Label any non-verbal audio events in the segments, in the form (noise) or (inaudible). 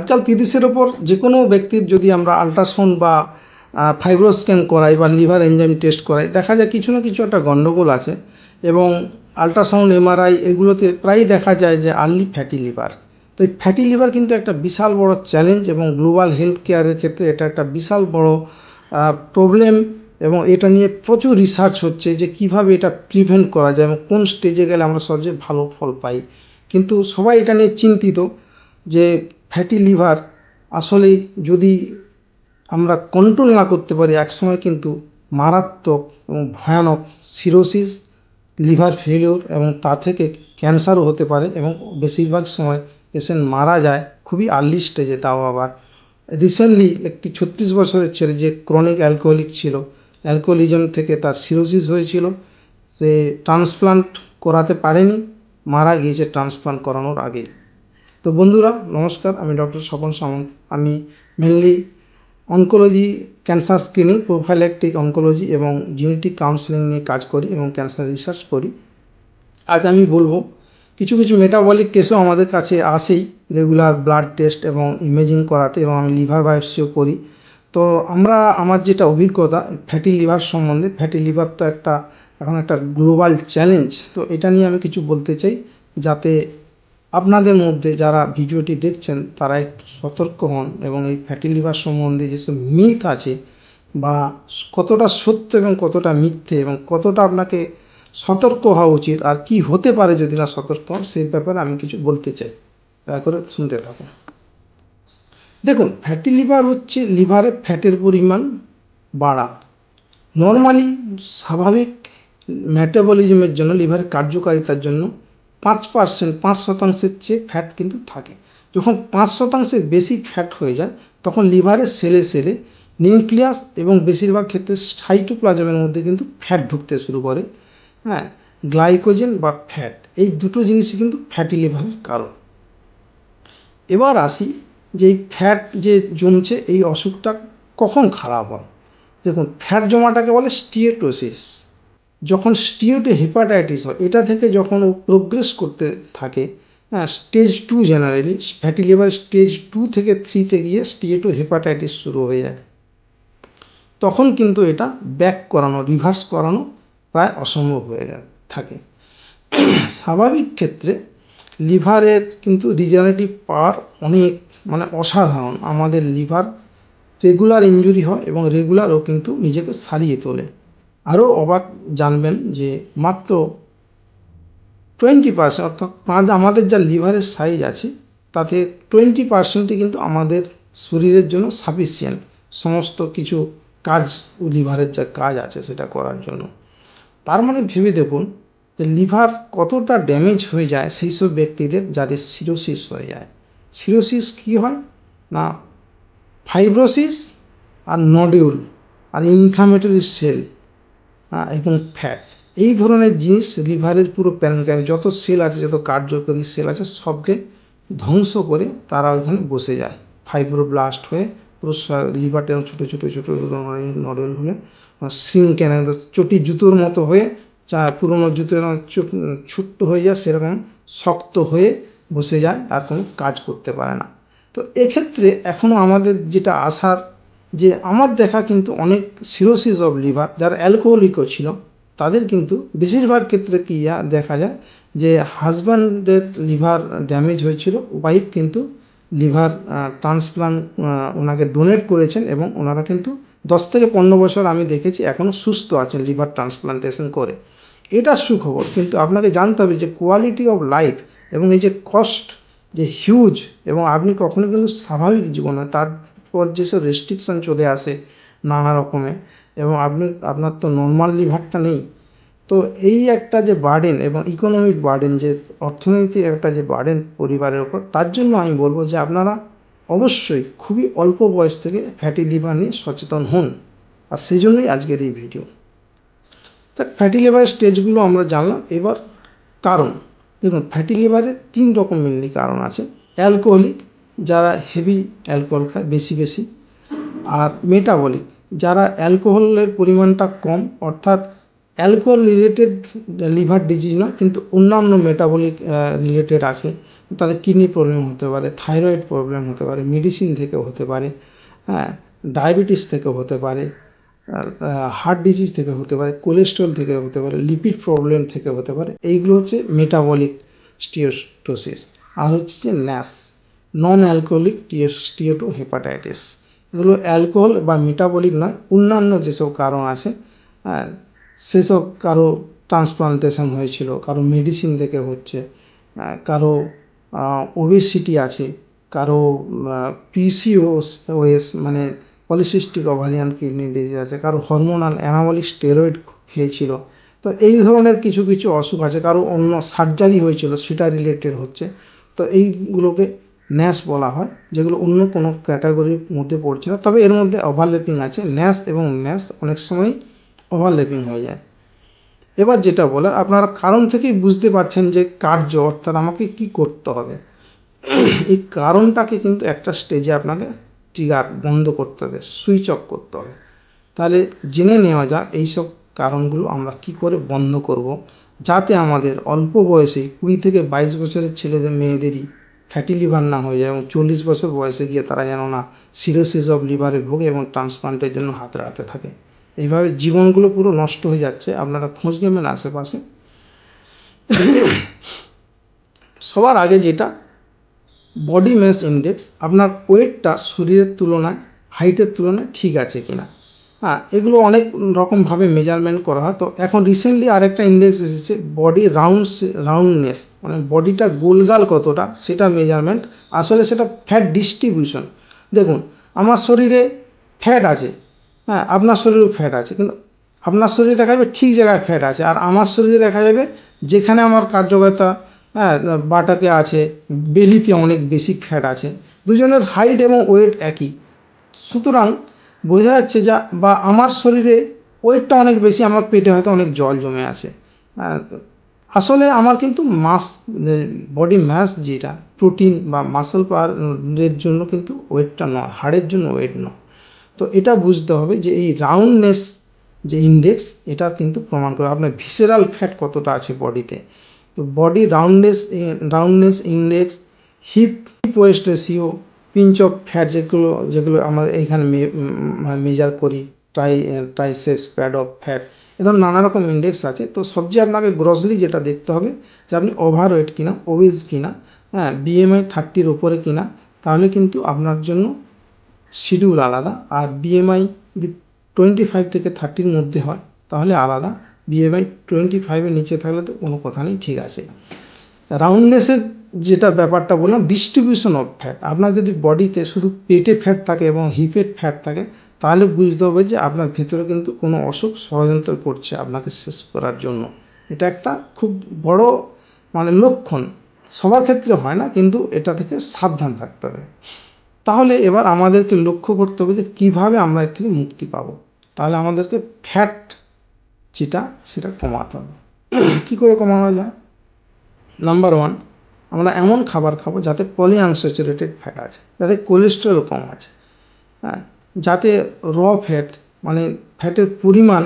আজকাল তিরিশের ওপর যে কোনো ব্যক্তির যদি আমরা আল্ট্রাসাউন্ড বা ফাইব্রো স্ক্যান করাই বা লিভার এনজাইম টেস্ট করাই, দেখা যায় কিছু না কিছু একটা গণ্ডগোল আছে এবং আল্ট্রাসাউন্ড, এমআরআই এগুলোতে প্রায়ই দেখা যায় যে আর্লি ফ্যাটি লিভার তো এই ফ্যাটি লিভার কিন্তু একটা বিশাল বড় চ্যালেঞ্জ এবং গ্লোবাল হেলথ কেয়ারের ক্ষেত্রে এটা একটা বিশাল বড় প্রবলেম এবং এটা নিয়ে প্রচুর রিসার্চ হচ্ছে যে কীভাবে এটা প্রিভেন্ট করা যায় এবং কোন স্টেজে গেলে আমরা সবচেয়ে ভালো ফল পাই। কিন্তু সবাই এটা নিয়ে চিন্তিত যে ফ্যাটি লিভার আসলে যদি আমরা কন্ট্রোল না করতে পারি, একসময় কিন্তু মারাত্মক এবং ভয়ানক সিরোসিস লিভার ফেলিওর এবং তা থেকে ক্যান্সারও হতে পারে এবং বেশিরভাগ সময় পেশেন্ট মারা যায় খুবই আর্লি স্টেজে তাও আবার। রিসেন্টলি একটি ছত্রিশ বছরের ছেলে যে ক্রনিক অ্যালকোহলিক ছিল অ্যালকোহলিজম থেকে তার সিরোসিস হয়েছিল, সে ট্রান্সপ্লান্ট করাতে পারেনি, মারা গিয়েছে ট্রান্সপ্লান্ট করানোর আগে। তো বন্ধুরা, নমস্কার, আমি ডক্টর স্বপন সামন্ত। আমি mainly oncology cancer screening prophylactic oncology এবং জেনেটিক কাউন্সিলিং নিয়ে কাজ করি এবং ক্যান্সার রিসার্চ করি। আজ আমি বলব, কিছু কিছু মেটাবলিক কেসও আমাদের কাছে আসেই রেগুলার ব্লাড টেস্ট এবং ইমেজিং করাতে এবং আমি লিভার বায়োপসিও করি। তো আমরা, আমার যেটা অভিজ্ঞতা ফ্যাটি লিভার সম্বন্ধে ফ্যাটি লিভার তো একটা, এখন একটা গ্লোবাল চ্যালেঞ্জ তো এটা নিয়ে আমি কিছু বলতে চাই, যাতে আপনাদের মধ্যে যারা ভিডিওটি দেখছেন, তারা একটু সতর্ক হন এবং এই ফ্যাটি লিভার সম্বন্ধে যেসব মিথ আছে বা কতটা সত্য এবং কতটা মিথ্যে এবং কতটা আপনাকে সতর্ক হওয়া উচিত আর কি হতে পারে যদি না সতর্ক হন, সেই ব্যাপারে আমি কিছু বলতে চাই। দয়া করে শুনতে থাকুন। দেখুন ফ্যাটি লিভার হচ্ছে লিভারে ফ্যাটের পরিমাণ বাড়া। নর্মালি স্বাভাবিক মেটাবলিজমের জন্য লিভারের কার্যকারিতার জন্য পাঁচ পার্সেন্ট, পাঁচ শতাংশের চেয়ে ফ্যাট কিন্তু থাকে। যখন পাঁচ শতাংশের বেশি ফ্যাট হয়ে যায়, তখন লিভারের সেলে সেলে নিউক্লিয়াস এবং বেশিরভাগ ক্ষেত্রে সাইটোপ্লাজমের মধ্যে কিন্তু ফ্যাট ঢুকতে শুরু করে। হ্যাঁ গ্লাইকোজেন বা ফ্যাট এই দুটো জিনিসই কিন্তু ফ্যাটি লিভারের কারণ। এবার আসি যে এই ফ্যাট যে জমছে, এই অসুখটা কখন খারাপ হয়? দেখুন ফ্যাট জমাটাকে বলে স্টিয়েটোসিস যখন স্টিওটে হেপাটাইটিস হয়, এটা থেকে যখন ও প্রোগ্রেস করতে থাকে হ্যাঁ stage two generally fatty liver stage two থেকে থ্রিতে গিয়ে স্টিয়েটো হেপাটাইটিস শুরু হয়ে যায়। তখন কিন্তু এটা ব্যাক করানো রিভার্স করানো প্রায় অসম্ভব হয়ে যায়, থাকে। স্বাভাবিক ক্ষেত্রে লিভারের কিন্তু রিজেনারেটিভ পাওয়ার অনেক মানে অসাধারণ। আমাদের লিভার রেগুলার ইঞ্জুরি হয় এবং রেগুলারও কিন্তু নিজেকে সারিয়ে তোলে। আরও অবাক জানবেন যে মাত্র টোয়েন্টি পার্সেন্ট অর্থাৎ আমাদের যা লিভারের সাইজ আছে, তাতে টোয়েন্টি পার্সেন্টই কিন্তু আমাদের শরীরের জন্য সাফিসিয়েন্ট সমস্ত কিছু কাজ লিভারের যা কাজ আছে সেটা করার জন্য। তার মানে ভেবে দেখুন যে লিভার কতটা ড্যামেজ হয়ে যায় সেই সব ব্যক্তিদের যাদের সিরোসিস হয়ে যায়। সিরোসিস কী হয়? না ফাইব্রোসিস আর নডিউল আর ইনফ্লামেটরি সেল এবং ফ্যাট এই ধরনের জিনিস লিভারের পুরো প্যানক্রিয়াম যত সেল আছে, যত কার্যকরী সেল আছে, সবকে ধ্বংস করে তারা ওইখানে বসে যায়। ফাইব্রোব্লাস্ট হয়ে পুরো লিভারটা ছোটো ছোটো ছোটো নডেল হয়ে সিং কেন? চটি জুতোর মতো হয়ে চা, পুরোনো জুতোর ছোট্ট হয়ে যায়, সেরকম শক্ত হয়ে বসে যায়, আর কোনো কাজ করতে পারে না। তো এক্ষেত্রে এখনও আমাদের যেটা আসার যে আমার দেখা কিন্তু অনেক সিরোসিস অফ লিভার যারা অ্যালকোহলিকও ছিল, তাদের কিন্তু বেশিরভাগ ক্ষেত্রে কি দেখা যায় যে হাজব্যান্ডের লিভার ড্যামেজ হয়েছিল ওয়াইফ কিন্তু লিভার ট্রান্সপ্লান্ট ওনাকে ডোনেট করেছেন এবং ওনারা কিন্তু দশ থেকে পনেরো বছর আমি দেখেছি এখনও সুস্থ আছেন লিভার ট্রান্সপ্লান্টেশন করে। এটা সুখবর, কিন্তু আপনাকে জানতে হবে যে কোয়ালিটি অফ লাইফ এবং এই যে কস্ট যে হিউজ এবং আপনি কখনো কিন্তু স্বাভাবিক জীবনে তারপর যেসব রেস্ট্রিকশন চলে আসে নানা রকমের এবং আপনি, আপনার তো নর্মাল লিভারটা নেই। তো এই একটা যে বার্ডেন এবং ইকোনমিক বার্ডেন যে অর্থনৈতিক একটা যে বার্ডেন পরিবারের ওপর তার জন্য আমি বলব যে আপনারা অবশ্যই খুবই অল্প বয়স থেকে ফ্যাটি লিভার নিয়ে সচেতন হন। আর সেই জন্যই আজকের এই ভিডিও তা ফ্যাটি লিভারের স্টেজগুলো আমরা জানলাম। এবার কারণ, দেখুন ফ্যাটি লিভারের তিন রকম মেনলি কারণ আছে। অ্যালকোহলিক যারা হেভি অ্যালকোহল খায়, বেশি বেশি, আর মেটাবলিক যারা অ্যালকোহলের পরিমাণটা কম, অর্থাৎ অ্যালকোহল রিলেটেড লিভার ডিজিজ নয়, কিন্তু অন্যান্য মেটাবলিক রিলেটেড আছে, তাদের কিডনি প্রবলেম হতে পারে থাইরয়েড প্রবলেম হতে পারে মেডিসিন থেকে হতে পারে হ্যাঁ ডায়াবেটিস থেকে হতে পারে হার্ট ডিজিজ থেকে হতে পারে কোলেস্ট্রল থেকে হতে পারে লিপিড প্রবলেম থেকে হতে পারে, এইগুলো হচ্ছে মেটাবলিক স্টিওটোসিস আর হচ্ছে যে NASH non alcoholic steatohepatitis এগুলো অ্যালকোহল বা মেটাবলিক নয়, অন্যান্য যেসব কারণ আছে হ্যাঁ সেসব কারও ট্রান্সপ্লান্টেশন হয়েছিল, কারও মেডিসিন থেকে হচ্ছে কারও ওবেসিটি আছে, কারও পিসিওস ওএস মানে পলিসিস্টিক ওভারিয়ান কিডনি ডিজিজ আছে, কারও হরমোনাল অ্যানাবলিক স্টেরয়েড খেয়েছিল। তো এই ধরনের কিছু কিছু অসুখ আছে, কারও অন্য সার্জারি হয়েছিল, সেটা রিলেটেড হচ্ছে। তো এইগুলোকে ন্যাস বলা হয়, যেগুলো অন্য কোনো ক্যাটাগরির মধ্যে পড়ছে না। তবে এর মধ্যে ওভারল্যাপিং আছে। ন্যাস এবং ম্যাস অনেক সময় ওভারল্যাপিং হয়ে যায়। এবার যেটা বলার, আপনারা কারণ থেকেই বুঝতে পারছেন যে কার্য অর্থাৎ আমাকে কি করতে হবে। এই কারণটাকে কিন্তু একটা স্টেজে আপনাকে ট্রিগার বন্ধ করতে হবে সুইচ অফ করতে হবে। তাহলে জেনে নেওয়া যাক এইসব কারণগুলো আমরা কি করে বন্ধ করব, যাতে আমাদের অল্প বয়সে কুড়ি থেকে বাইশ বছরের ছেলেদের, মেয়েদেরই ফ্যাটি লিভার না হয়ে যায় এবং চল্লিশ বছর বয়সে গিয়ে তারা যেন না সিরোসিস অফ লিভারে ভোগে এবং ট্রান্সপ্লান্টের জন্য হাত রাখতে থাকে। এইভাবে জীবনগুলো পুরো নষ্ট হয়ে যাচ্ছে। আপনারা খোঁজ নেবেন আশেপাশে। সবার আগে যেটা বডি ম্যাস ইন্ডেক্স আপনার ওয়েটটা শরীরের তুলনায় হাইটের তুলনায় ঠিক আছে কিনা। হ্যাঁ এগুলো অনেক রকমভাবে মেজারমেন্ট করা হয়। তো এখন রিসেন্টলি আরেকটা ইন্ডেক্স এসেছে বডি রাউন্ডস রাউন্ডনেস মানে বডিটা গোলগাল কতটা সেটা মেজারমেন্ট আসলে সেটা ফ্যাট ডিস্ট্রিবিউশন দেখুন, আমার শরীরে ফ্যাট আছে হ্যাঁ আপনার শরীরেও ফ্যাট আছে, কিন্তু আপনার শরীরে দেখা যাবে ঠিক জায়গায় ফ্যাট আছে, আর আমার শরীরে দেখা যাবে যেখানে আমার কার্যকতা হ্যাঁ বাটাতে আছে, বেলিতে অনেক বেশি ফ্যাট আছে। দুজনের হাইট এবং ওয়েট একই। সুতরাং বোঝা যাচ্ছে যা, বা আমার শরীরে ওয়েটটা অনেক বেশি, আমার পেটে হয়তো অনেক জল জমে আছে। আসলে আমার কিন্তু মাস বডি ম্যাস যেটা প্রোটিন বা মাসেল পাওয়ারের জন্য কিন্তু ওয়েটটা নয়, হাড়ের জন্য ওয়েট নয়। তো এটা বুঝতে হবে যে, এই রাউন্ডনেস যে ইন্ডেক্স এটা কিন্তু প্রমাণ করে, আপনার ভিসেরাল ফ্যাট কতটা আছে বডিতে তো body roundness roundness index hip waist ratio pinch of fat যেগুলো যেগুলো আমরা এইখানে মেজার করি try triceps pad of fat এরকম নানা রকম ইন্ডেক্স আছে। তো সবচেয়ে আপনাকে গ্রসলি যেটা দেখতে হবে, যে আপনি ওভার ওয়েট কিনা ওবেজ কিনা হ্যাঁ বিএমআই থার্টির ওপরে কিনা, তাহলে কিন্তু আপনার জন্য শিডিউল আলাদা। আর বিএমআই যদি টোয়েন্টি ফাইভ থেকে থার্টির মধ্যে হয়, তাহলে আলাদা। বিএমআই টোয়েন্টি ফাইভের নিচে থাকলে তো কোনো কথা নেই, ঠিক আছে। রাউন্ডনেসের যেটা ব্যাপারটা বললাম ডিস্ট্রিবিউশন অফ ফ্যাট আপনার যদি বডিতে শুধু পেটে ফ্যাট থাকে এবং হিপে ফ্যাট থাকে, তাহলে বুঝতে হবে যে আপনার ভেতরে কিন্তু কোনো অসুখ ষড়যন্ত্র করছে আপনাকে শেষ করার জন্য। এটা একটা খুব বড় মানে লক্ষণ। সবার ক্ষেত্রে হয় না, কিন্তু এটা থেকে সাবধান থাকতে হবে। তাহলে এবার আমাদেরকে লক্ষ্য করতে হবে যে কীভাবে আমরা এর থেকে মুক্তি পাবো। তাহলে আমাদেরকে ফ্যাট যেটা, সেটা কমাতে হবে। কী করে কমানো যায়? নাম্বার ওয়ান আমরা এমন খাবার খাব যাতে পলি আনস্যাচুরেটেড ফ্যাট আছে, যাতে কোলেস্ট্রল কম আছে হ্যাঁ? যাতে র ফ্যাট মানে ফ্যাটের পরিমাণ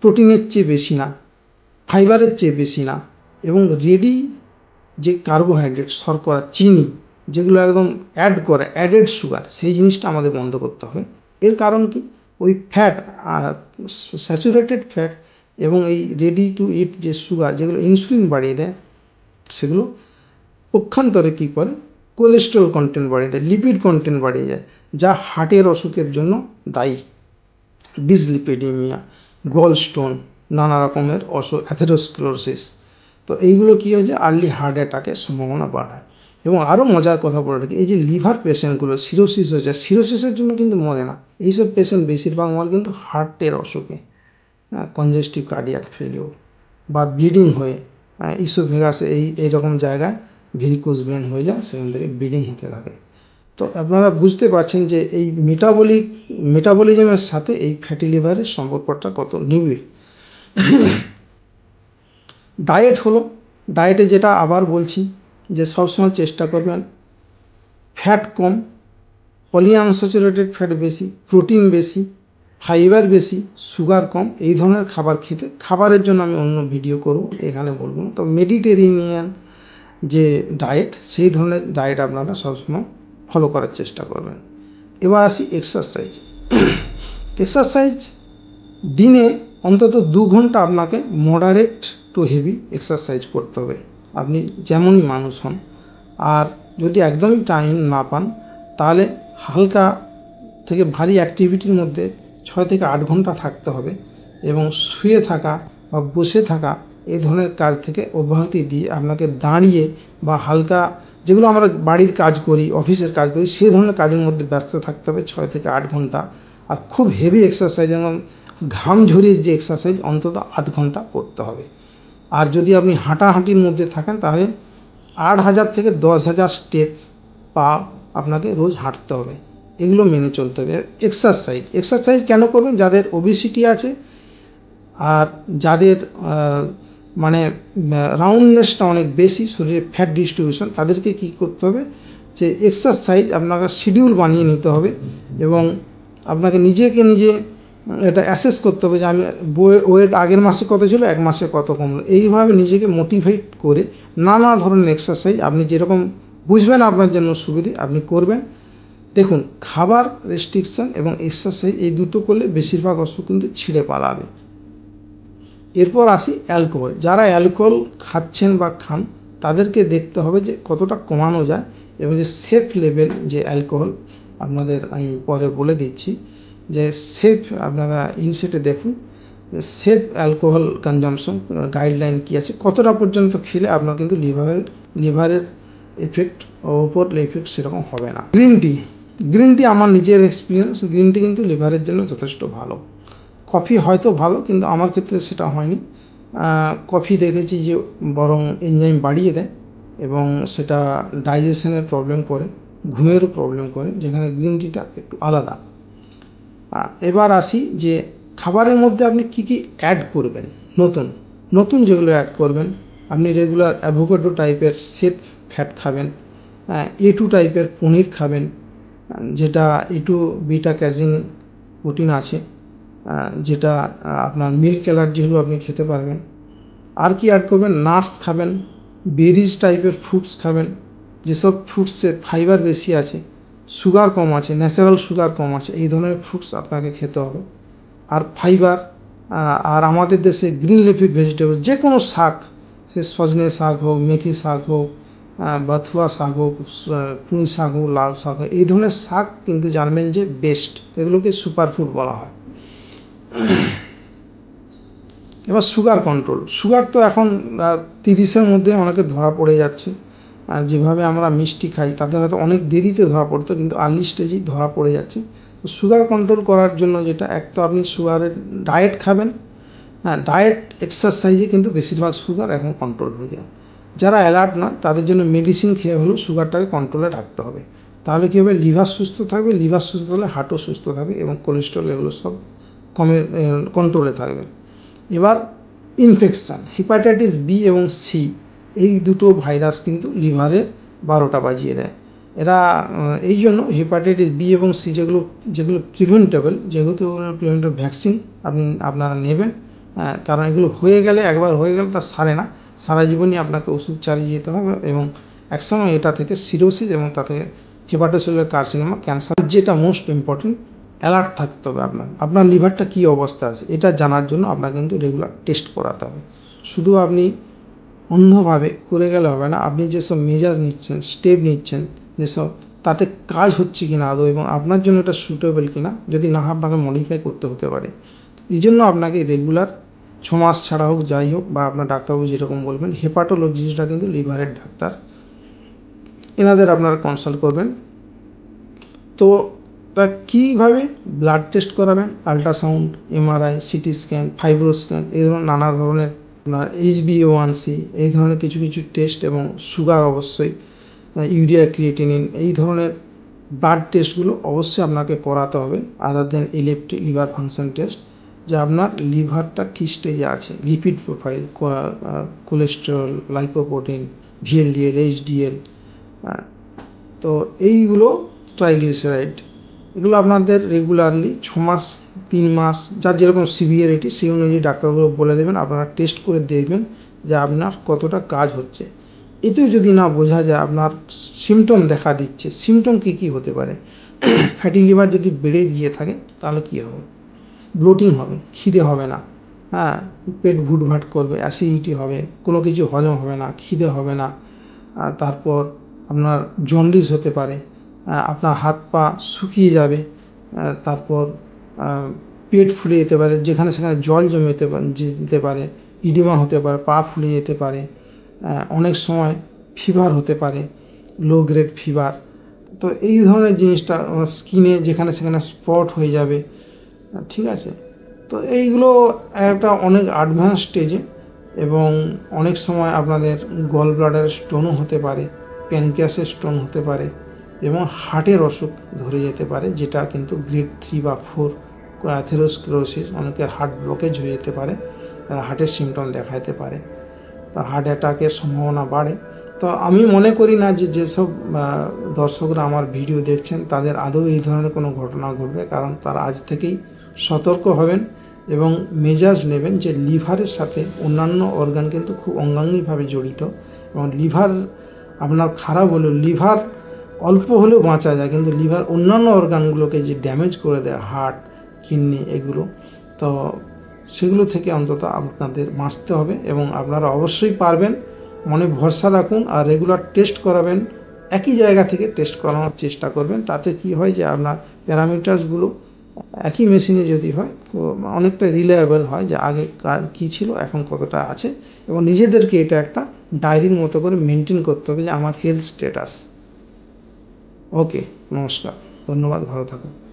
প্রোটিনের চেয়ে বেশি না ফাইবারের চেয়ে বেশি না, এবং রেডি যে কার্বোহাইড্রেট শর্করা, চিনি, যেগুলো একদম অ্যাড করে অ্যাডেড সুগার সেই জিনিসটা আমাদের বন্ধ করতে হবে। এর কারণ কি? ওই ফ্যাট স্যাচুরেটেড ফ্যাট এবং এই রেডি টু ইট যে সুগার যেগুলো ইনসুলিন বাড়িয়ে দেয়, সেগুলো পক্ষান্তরে কী করে? কোলেস্ট্রল কন্টেন্ট বাড়িয়ে দেয় লিপিড কন্টেন্ট বাড়িয়ে যায় যা হার্টের অসুখের জন্য দায়ী। ডিসলিপিডিমিয়া গল স্টোন নানা রকমের অসুখ অ্যাথেরোস্ক্লোরোসিস তো এইগুলো কী হয়েছে? আর্লি হার্ট অ্যাটাকের সম্ভাবনা বাড়ায়। এবং আরও মজার কথা বলে রাখি, এই যে লিভার পেশেন্টগুলো সিরোসিস হয়েছে সিরোসিসের জন্য কিন্তু মরে না। এইসব পেশেন্ট বেশিরভাগ মরে কিন্তু হার্টের অসুখে। হ্যাঁ কনজেস্টিভ কার্ডিয়াক ফেলিওর বা ব্লিডিং হয়ে ইসোভেগাসে এই, এইরকম জায়গায় ভেরিকোজ ভেন হয়ে যায় সেখান থেকে ব্লিডিং হতে থাকে। তো আপনারা বুঝতে পারছেন যে এই মেটাবলিক মেটাবলিজমের সাথে এই ফ্যাটি লিভারের সম্পর্কটা কত নিবিড়। ডায়েট হলো ডায়েটে যেটা আবার বলছি যে সবসময় চেষ্টা করবেন ফ্যাট কম পলিআনস্যাচুরেটেড ফ্যাট বেশি প্রোটিন বেশি ফাইবার বেশি সুগার কম, এই ধরনের খাবার খেতে, খাবারের জন্য আমি অন্য ভিডিও করব, এখানে বলব তো মেডিটেরিয়ান যে ডায়েট সেই ধরনের ডায়েট আপনারা সবসময় ফলো করার চেষ্টা করবেন। এবার আসি এক্সারসাইজ এক্সারসাইজ দিনে অন্তত দু ঘণ্টা আপনাকে মডারেট টু হেভি এক্সারসাইজ করতে হবে। আপনি যেমনই মানুষ হন। আর যদি একদমই টাইম না পান, তাহলে হালকা থেকে ভারী অ্যাক্টিভিটির মধ্যে ছয় থেকে আট ঘণ্টা থাকতে হবে এবং শুয়ে থাকা বা বসে থাকা এই ধরনের কাজ থেকে অব্যাহতি দিয়ে আপনাকে দাঁড়িয়ে বা হালকা যেগুলো আমরা বাড়ির কাজ করি, অফিসের কাজ করি সেই ধরনের কাজের মধ্যে ব্যস্ত থাকতে হবে ছয় থেকে আট ঘণ্টা। আর খুব হেভি এক্সারসাইজ যেমন ঘাম ঝরিয়ে যে এক্সারসাইজ অন্তত আধ ঘণ্টা করতে হবে। আর যদি আপনি হাঁটাহাঁটির মধ্যে থাকেন, তাহলে আট হাজার থেকে দশ হাজার স্টেপ পা আপনাকে রোজ হাঁটতে হবে। এগুলো মেনে চলতে হবে। এক্সারসাইজ এক্সারসাইজ কেন করবেন? যাদের ওবিসিটি আছে আর যাদের মানে রাউন্ডনেসটা অনেক বেশি, শরীরে ফ্যাট ডিস্ট্রিবিউশন তাদেরকে কী করতে হবে? যে এক্সারসাইজ আপনাকে শিডিউল বানিয়ে নিতে হবে এবং আপনাকে নিজেকে নিজে, এটা অ্যাসেস করতে হবে যে আমি ওয়েট আগের মাসে কত ছিল, এক মাসে কত কমলো। এইভাবে নিজেকে মোটিভেট করে নানা ধরনের এক্সারসাইজ আপনি যেরকম বুঝবেন আপনার জন্য সুবিধে, আপনি করবেন। দেখুন, খাবার রেস্ট্রিকশন এবং এক্সারসাইজ এই দুটো করলে বেশিরভাগ অসুখ কিন্তু ছিঁড়ে পালাবে। এরপর আসি অ্যালকোহল। যারা অ্যালকোহল খাচ্ছেন বা খান, তাদেরকে দেখতে হবে যে কতটা কমানো যায় এবং যে সেফ লেভেল যে অ্যালকোহল, আপনাদের আমি পরে বলে দিচ্ছি, যে সেফ আপনারা ইনসেটে দেখুন সেফ অ্যালকোহল কনজামশন গাইডলাইন কী আছে, কতটা পর্যন্ত খেলে আপনার কিন্তু লিভারের লিভারের এফেক্ট ওপর এফেক্ট সেরকম হবে না। গ্রিন টি গ্রিন টি আমার নিজের এক্সপিরিয়েন্স গ্রিন টি কিন্তু লিভারের জন্য যথেষ্ট ভালো। কফি হয়তো ভালো, কিন্তু আমার ক্ষেত্রে সেটা হয়নি। কফি দেখেছি যে বরং এনজাইম বাড়িয়ে দেয় এবং সেটা ডাইজেশনের প্রবলেম করে, ঘুমেরও প্রবলেম করে, যেখানে গ্রিন টিটা একটু আলাদা। এবার আসি যে খাবারের মধ্যে আপনি কি কি অ্যাড করবেন? নতুন নতুন যেগুলো অ্যাড করবেন, আপনি রেগুলার অ্যাভোকাডো টাইপের সেফ ফ্যাট খাবেন এ টু টাইপের পনির খাবেন, যেটা A two beta casein protein আছে। যেটা আপনার মিল্ক অ্যালার্জি হলেও আপনি খেতে পারবেন। আর কি অ্যাড করবেন? নাটস খাবেন বেরিজ টাইপের ফ্রুটস খাবেন। যেসব ফ্রুটসে ফাইবার বেশি আছে সুগার কম আছে ন্যাচারাল সুগার কম আছে, এই ধরনের ফ্রুটস আপনাকে খেতে হবে। আর ফাইবার আর আমাদের দেশে গ্রিন লিফি ভেজিটেবল যে কোনো শাক, সে সজনে শাক হোক, মেথি শাক হোক বাথুয়া শাক হোক পুঁই শাক হোক লাল শাক হোক, এই ধরনের শাক কিন্তু জানবেন যে বেস্ট এগুলোকে সুপার ফুড বলা হয়। (clears throat) এবার সুগার কন্ট্রোল সুগার তো এখন তিরিশের মধ্যে অনেকে ধরা পড়ে যাচ্ছে। আর যেভাবে আমরা মিষ্টি খাই, তাদের হয়তো অনেক দেরিতে ধরা পড়তো, কিন্তু আর্লি স্টেজেই ধরা পড়ে যাচ্ছে। তো সুগার কন্ট্রোল করার জন্য যেটা, এক তো আপনি সুগারের ডায়েট খাবেন। হ্যাঁ ডায়েট এক্সারসাইজে কিন্তু বেশিরভাগ সুগার এখন কন্ট্রোল হয়ে যায়। যারা অ্যালার্ট নয়, তাদের জন্য মেডিসিন খেয়ে হলেও সুগারটাকে কন্ট্রোলে রাখতে হবে। তাহলে কী হবে? লিভার সুস্থ থাকবে। লিভার সুস্থ হলে হার্টও সুস্থ থাকবে এবং কোলেস্ট্রল এগুলো সব কমে কন্ট্রোলে থাকবে। এবার ইনফেকশান হিপাটাইটিস বি এবং সি এই দুটো ভাইরাস কিন্তু লিভারে বারোটা বাজিয়ে দেয়। এরা এই জন্য হেপাটাইটিস বি এবং সি যেগুলো যেগুলো প্রিভেন্টেবল যেহেতু প্রিভেন্টেবল ভ্যাকসিন আপনি, আপনারা নেবেন কারণ এগুলো হয়ে গেলে, একবার হয়ে গেলে তা সারে না। সারা জীবনই আপনাকে ওষুধ চালিয়ে যেতে হবে এবং একসময় এটা থেকে সিরোসিস এবং তা থেকে হেপাটোসেলুলার কার্সিনোমা ক্যান্সার যেটা মোস্ট ইম্পর্টেন্ট অ্যালার্ট থাকতে হবে আপনার। আপনার লিভারটা কী অবস্থা আছে, এটা জানার জন্য আপনার কিন্তু রেগুলার টেস্ট করাতে হবে। শুধু আপনি অন্যভাবে করে গেলে হবে না, আপনি যেসব মেজাজ নিচ্ছেন স্টেপ নিচ্ছেন, যেসব তাতে কাজ হচ্ছে কি না আদৌ এবং আপনার জন্য এটা সুটেবল কি না যদি না আপনাকে মডিফাই করতে হতে পারে। এই জন্য আপনাকে রেগুলার ছ মাস ছাড়া হোক যাই হোক বা আপনার ডাক্তারবাবু যেরকম বলবেন হেপাটোলজিস্টটা কিন্তু লিভারের ডাক্তার। এনাদের আপনারা কনসাল্ট করবেন। তো তা কীভাবে ব্লাড টেস্ট করাবেন? Ultrasound MRI CT scan FibroScan এই ধরনের নানা ধরনের আপনার এইচবিও ওয়ান সি এই ধরনের কিছু কিছু টেস্ট এবং সুগার অবশ্যই ইউরিয়া ক্রিয়েটিনিন এই ধরনের ব্লাড টেস্টগুলো অবশ্যই আপনাকে করাতে হবে আদার দেন ইলেকট্রি লিভার ফাংশন টেস্ট যে আপনার লিভারটা কী স্টেজে আছে lipid profile cholesterol lipoprotein VLDL HDL তো এইগুলো ট্রাইগ্লিসারাইড এগুলো আপনাদের রেগুলারলি ছ মাস তিন মাস যার যেরকম সিভিয়ারিটি সেই অনুযায়ী ডাক্তারবাবু বলে দেবেন, আপনারা টেস্ট করে দেখবেন যে আপনার কতটা কাজ হচ্ছে। এতেও যদি না বোঝা যায় আপনার সিমটম দেখা দিচ্ছে সিমটম কী কী হতে পারে? ফ্যাটি লিভার যদি বেড়ে গিয়ে থাকে, তাহলে কী হবে? ব্লোটিং হবে, খিদে হবে না। হ্যাঁ পেট ভুটভাট করবে অ্যাসিডিটি হবে, কোনো কিছু হজম হবে না, খিদে হবে না। তারপর আপনার জন্ডিস হতে পারে আপনার হাত পা শুকিয়ে যাবে তারপর পেট ফুলে যেতে পারে, যেখানে সেখানে জল জমে যেতে পারে যেতে পারে, ইডিমা হতে পারে, পা ফুলে যেতে পারে অনেক সময় ফিভার হতে পারে লো গ্রেড ফিভার তো এই ধরনের জিনিসটা স্কিনে যেখানে সেখানে স্পট হয়ে যাবে ঠিক আছে? তো এইগুলো একটা অনেক অ্যাডভান্স স্টেজে এবং অনেক সময় আপনাদের গল ব্লাডারের স্টোনও হতে পারে প্যানক্রিয়াসের স্টোন হতে পারে এবং হার্টের অসুখ ধরে যেতে পারে, যেটা কিন্তু গ্রেড থ্রি বা ফোর অ্যাথেরোস্ক্লোরোসিস অনেকের হার্ট ব্লকেজ হয়ে যেতে পারে হার্টের সিমটম দেখাতে পারে। তো হার্ট অ্যাটাকের সম্ভাবনা বাড়ে। তো আমি মনে করি না যে যেসব দর্শকরা আমার ভিডিও দেখছেন, তাদের আদৌ এই ধরনের কোনো ঘটনা ঘটবে, কারণ তারা আজ থেকেই সতর্ক হবেন এবং মেজাজ নেবেন যে লিভারের সাথে অন্যান্য অর্গান কিন্তু খুব অঙ্গাঙ্গিভাবে জড়িত। এবং লিভার আপনার খারাপ হলেও লিভার অল্প হলেও বাঁচা যায়, কিন্তু লিভার অন্যান্য অর্গানগুলোকে যে ড্যামেজ করে দেয় হার্ট কিডনি এগুলো, তো সেগুলো থেকে অন্তত আপনাদের বাঁচতে হবে এবং আপনারা অবশ্যই পারবেন। মনে ভরসা রাখুন আর রেগুলার টেস্ট করাবেন। একই জায়গা থেকে টেস্ট করানোর চেষ্টা করবেন। তাতে কি হয় যে আপনার প্যারামিটার্সগুলো একই মেশিনে যদি হয়, অনেকটা রিলায়েবল হয় যে আগে কী ছিল, এখন কতটা আছে এবং নিজেদেরকে এটা একটা ডায়েরির মতো করে মেনটেন করতে হবে যে আমার হেলথ স্ট্যাটাস ওকে নমস্কার ধন্যবাদ ভালো থাকুন।